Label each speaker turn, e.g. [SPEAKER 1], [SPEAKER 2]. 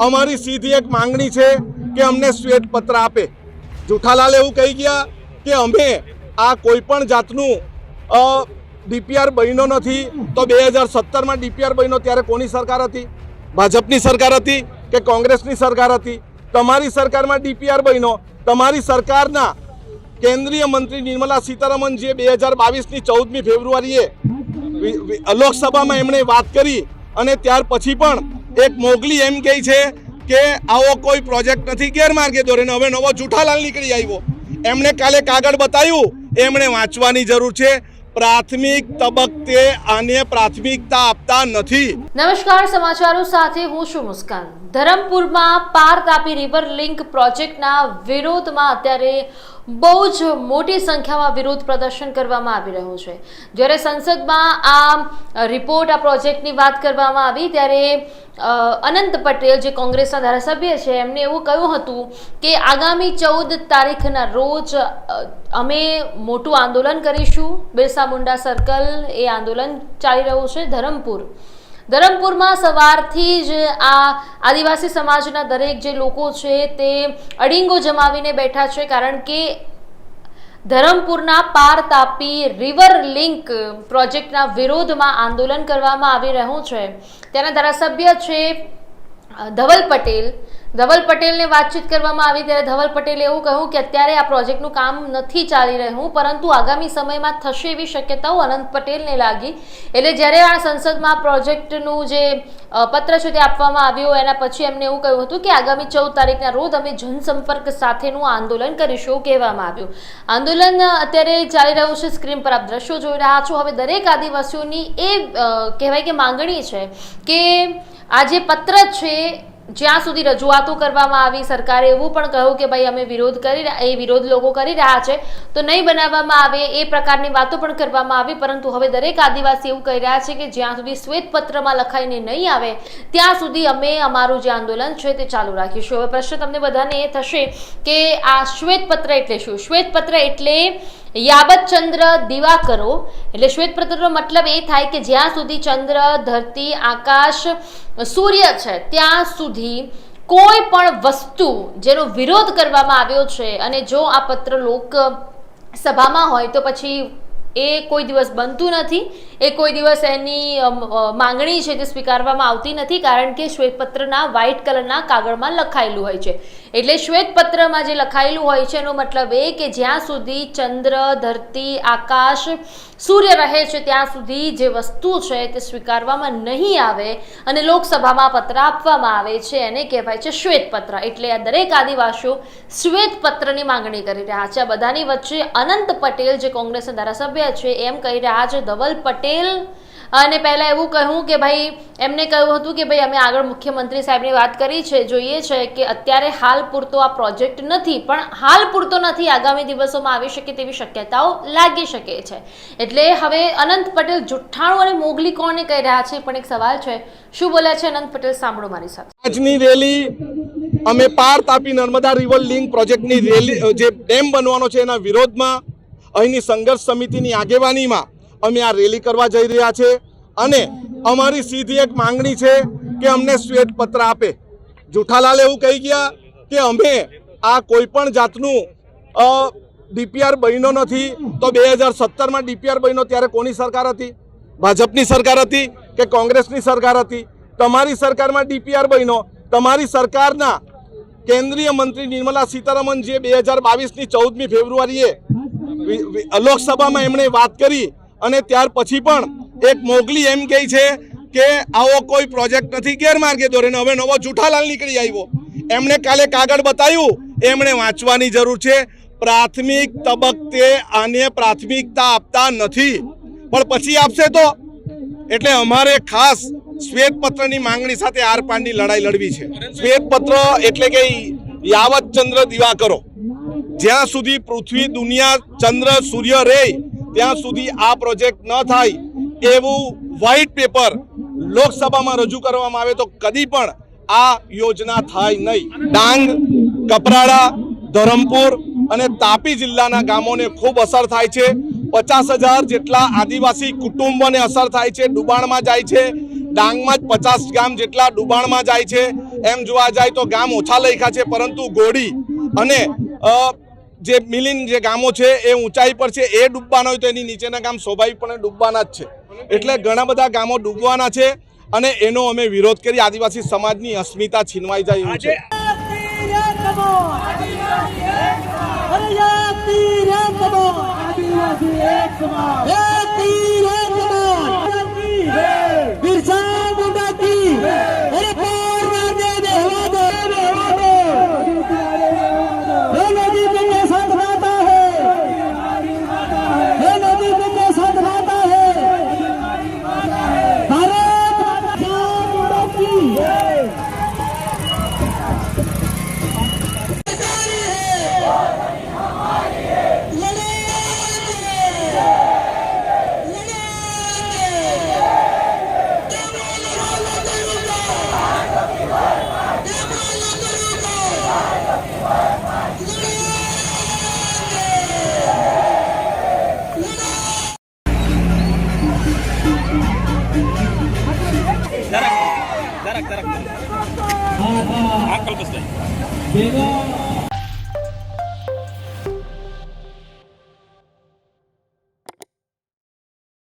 [SPEAKER 1] અમારી સીધી એક માંગણી છે કે અમને શ્વેત પત્ર આપે. જુઠાલાલ એવું કહી ગયા કે અમે આ કોઈ પણ જાતનું ડીપીઆર બન્યો નથી, તો બે હજાર સત્તરમાં ડીપીઆર બન્યો ત્યારે કોની સરકાર હતી? ભાજપની સરકાર હતી કે કોંગ્રેસની સરકાર હતી? તમારી સરકારમાં ડીપીઆર બન્યો. તમારી સરકારના કેન્દ્રીય મંત્રી નિર્મલા સીતારમનજીએ બે હજાર બાવીસની ચૌદમી ફેબ્રુઆરીએ લોકસભામાં એમણે વાત કરી અને ત્યાર પછી પણ એક મોગલી એમ કહે છે કે આવો કોઈ પ્રોજેક્ટ નથી, ગેરમાર્ગે દોરીને હવે નવો જૂઠાલાલ નીકળી આવ્યો. એમણે કાલે કાગળ બતાવ્યું, એમણે વાંચવાની જરૂર છે, પ્રાથમિક તબક્કે આને પ્રાથમિકતા આપતા નથી.
[SPEAKER 2] નમસ્કાર, સમાચારો સાથે હું છું મુસ્કાન. ધરમપુરમાં પાર તાપી રિવર લિંક પ્રોજેક્ટના વિરોધમાં અત્યારે બહુ જ મોટી સંખ્યામાં વિરોધ પ્રદર્શન કરવામાં આવી રહ્યું છે. જ્યારે સંસદમાં આ રિપોર્ટ આ પ્રોજેક્ટની વાત કરવામાં આવી, ત્યારે અનંત પટેલ જે કોંગ્રેસના ધારાસભ્ય છે, એમને એવું કહ્યું હતું કે આગામી ચૌદ તારીખના રોજ અમે મોટું આંદોલન કરીશું. બિરસા મુંડા સર્કલ એ આંદોલન ચાલી રહ્યું છે ધરમપુર. ધરમપુરમાં સવારથી જ આ આદિવાસી સમાજના દરેક જે લોકો છે તે અડીંગો જમાવીને બેઠા છે, કારણ કે ધરમપુરના પાર તાપી રિવર લિંક પ્રોજેક્ટના વિરોધમાં આંદોલન કરવામાં આવી રહ્યું છે. તેના ધારાસભ્ય છે ધવલ પટેલ. ધવલ પટેલને વાતચીત કરવામાં આવી ત્યારે ધવલ પટેલે એવું કહ્યું કે અત્યારે આ પ્રોજેક્ટનું કામ નથી ચાલી રહ્યું, પરંતુ આગામી સમયમાં થશે એવી શક્યતાઓ અનંત પટેલને લાગી. એટલે જ્યારે આ સંસદમાં પ્રોજેક્ટનું જે પત્ર છે તે આપવામાં આવ્યું, એના પછી એમને એવું કહ્યું હતું કે આગામી ચૌદ તારીખના રોજ અમે જનસંપર્ક સાથેનું આંદોલન કરીશું કહેવામાં આવ્યું. આંદોલન અત્યારે ચાલી રહ્યું છે, સ્ક્રીન પર આપ દ્રશ્યો જોઈ રહ્યા છો. હવે દરેક આદિવાસીઓની એ કહેવાય કે માંગણી છે કે આ જે પત્ર છે, જ્યાં સુધી રજૂઆતો કરવામાં આવી, સરકારે એવું પણ કહ્યું કે ભાઈ અમે વિરોધ કરી એ વિરોધ લોકો કરી રહ્યા છે, તો નહીં બનાવવામાં આવે એ પ્રકારની વાતો પણ કરવામાં આવી, પરંતુ હવે દરેક આદિવાસી એવું કહી રહ્યા છે કે જ્યાં સુધી શ્વેત પત્રમાં લખાઈને નહીં આવે, ત્યાં સુધી અમે અમારું જે આંદોલન છે તે ચાલુ રાખીશું. હવે પ્રશ્ન તમને બધાને એ થશે કે આ શ્વેતપત્ર એટલે શું? શ્વેત પત્ર ચંદ્ર દિવા દિવાકરો એટલે શ્વેતપત્રનો મતલબ એ થાય કે જ્યાં સુધી ચંદ્ર, ધરતી, આકાશ, સૂર્ય છે, ત્યાં સુધી કોઈ પણ વસ્તુ જેનો વિરોધ કરવામાં આવ્યો છે અને જો આ પત્ર લોક સભામાં હોય તો પછી એ કોઈ દિવસ બનતું નથી. એ કોઈ દિવસ એની માંગણી છે તે સ્વીકારવામાં આવતી નથી કારણ કે શ્વેતપત્રના વ્હાઇટ કલરના કાગળમાં લખાયેલું હોય છે. એટલે શ્વેતપત્રમાં જે લખાયેલું હોય છે, એનો મતલબ એ કે જ્યાં સુધી ચંદ્ર, ધરતી, આકાશ, સૂર્ય રહે છે, ત્યાં સુધી જે વસ્તુ છે તે સ્વીકારવામાં નહીં આવે અને લોકસભામાં પત્ર આપવામાં આવે છે, એને કહેવાય છે શ્વેતપત્ર. એટલે આ દરેક આદિવાસીઓ શ્વેતપત્રની માંગણી કરી રહ્યા છે. આ બધાની વચ્ચે અનંત પટેલ જે કોંગ્રેસના ધારાસભ્ય છે, એમ કહી રહ્યા છે, ધવલ પટેલ અને પહેલાં એવું કહ્યું કે ભાઈ, એમને કહ્યું હતું કે ભાઈ, અમે આગળ મુખ્યમંત્રી સાહેબની વાત કરી છે, જોઈએ છે કે અત્યારે હાલ પૂરતો આ પ્રોજેક્ટ નથી, પણ હાલ પૂરતો નથી, આગામી દિવસોમાં આવી શકે તેવી શક્યતાઓ લાગી શકે છે. એટલે હવે અનંત પટેલ જુઠ્ઠાણું અને મોગલી કોને કહી રહ્યા છે, પણ એક સવાલ છે, શું બોલ્યા છે અનંત પટેલ? સાંભળો મારી સાથે.
[SPEAKER 1] આજની રેલી અમે પાર તાપી નર્મદા રિવર લિંક પ્રોજેક્ટની રેલી જે ડેમ બનવાનો છે એના વિરોધમાં અહીંની સંઘર્ષ સમિતિની આગેવાનીમાં અમે આ રેલી કરવા જઈ રહ્યા છે અને અમારી સીધી એક માંગણી છે કે અમને શ્વેત પત્ર આપે. જુઠાલાલ એવું કહી ગયા કે અમે આ કોઈ પણ જાતનું ડીપીઆર બન્યો નથી તો બે હજાર સત્તરમાં ડીપીઆર બન્યો ત્યારે કોની સરકાર હતી? ભાજપની સરકાર હતી કે કોંગ્રેસની સરકાર હતી? તમારી સરકારમાં ડીપીઆર બન્યો. તમારી સરકારના કેન્દ્રીય મંત્રી નિર્મલા સીતારમનજીએ બે હજાર બાવીસની ચૌદમી ફેબ્રુઆરીએ લોકસભામાં એમણે વાત કરી અને ત્યાર પછી પણ એક મોગલી એમ કહે છે કે આવો કોઈ પ્રોજેક્ટ નથી, ગેરમાર્ગે દોરીને હવે નવો જૂઠાલાલ નીકળી આવ્યો. એમણે કાલે કાગળ બતાવ્યું, એમણે વાંચવાની જરૂર છે. પ્રાથમિક તબક્કે આને પ્રાથમિકતા આપતા નથી. પણ પછી આપશે તો? એટલે અમારે ખાસ શ્વેતપત્રની માંગણી સાથે આર પારની લડાઈ લડવી છે. શ્વેતપત્ર એટલે કે યાવત ચંદ્ર દિવાકરો. જ્યાં સુધી પૃથ્વી દુનિયા ચંદ્ર સૂર્ય રહે ત્યાં સુધી આ પ્રોજેક્ટ ન થાય એવું વ્હાઇટ પેપર લોકસભામાં રજૂ કરવામાં આવે તો કદી પણ આ યોજના થાય નહીં. ડાંગ, કપરાડા, ધરમપુર અને તાપી જિલ્લાના ગામોને ખૂબ અસર થાય છે. પચાસ હજાર જેટલા આદિવાસી કુટુંબોને અસર થાય છે. ડુબાણમાં જાય છે. ડાંગમાં જ પચાસ ગામ જેટલા ડુબાણમાં જાય છે. એમ જોવા જાય તો ગામ ઓછા લખ્યા છે, પરંતુ ગોળી અને જે મિલિન જે ગામો છે એ ઊંચાઈ પર છે એ ડૂબવાના હોય તો એની નીચેના ગામ સ્વાભાવિકપણે ડૂબવાના જ છે. એટલે ઘણા બધા ગામો ડૂબવાના છે અને એનો અમે વિરોધ કરી આદિવાસી સમાજની અસ્મિતા છીનવાઈ જાય એવું છે.
[SPEAKER 3] બિરસા
[SPEAKER 4] আঙ্কাল হ্যাঁ, হ্যাঁ। বসলাই